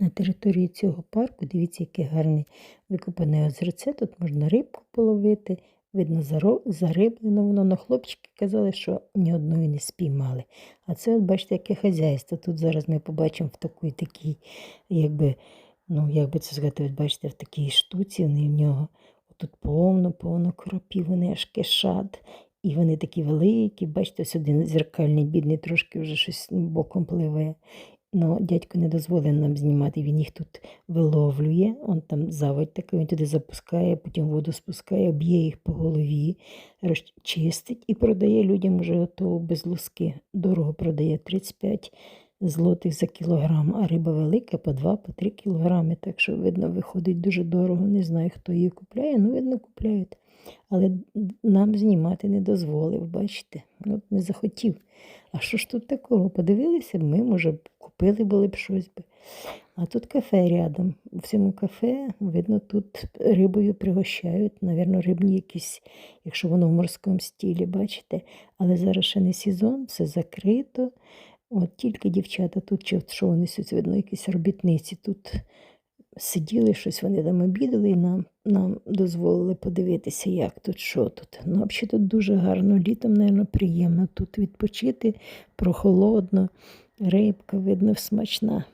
На території цього парку, дивіться, яке гарне викопане озерце. Тут можна рибку половити. Видно, зариблено воно. Но хлопчики казали, що ні одної не спіймали. А це, от бачите, яке хазяйство. Тут зараз ми побачимо в такій, такій, якби, ну, як би це сказати, от бачите, в такій штуці вони в нього. Тут повно, повно коропів, вони аж кишат. І вони такі великі, бачите, ось один зеркальний, бідний, трошки вже щось боком пливе. Ну, дядько не дозволив нам знімати, він їх тут виловлює. Он там заводь такий, він туди запускає, потім воду спускає, б'є їх по голові, розчистить і продає людям вже готову без луски. Дорого продає 35 злотих за кілограм, а риба велика по 2 по 3 кілограми. Так що, видно, виходить дуже дорого. Не знаю, хто її купляє, ну, видно, купляють. Але нам знімати не дозволив, бачите, от не захотів. А що ж тут такого? Подивилися б ми, може, купили були б щось би. А тут кафе рядом. У цьому кафе, видно, тут рибою пригощають, навірно, рибні якісь, якщо воно в морському стілі, бачите. Але зараз ще не сезон, все закрито. От тільки дівчата тут, чи що вони видно, якісь робітниці тут сиділи, щось вони там обідали і нам, нам дозволили подивитися, як тут, що тут. Ну, взагалі тут дуже гарно, літом, мабуть, приємно тут відпочити, прохолодно, рибка, видно, смачна.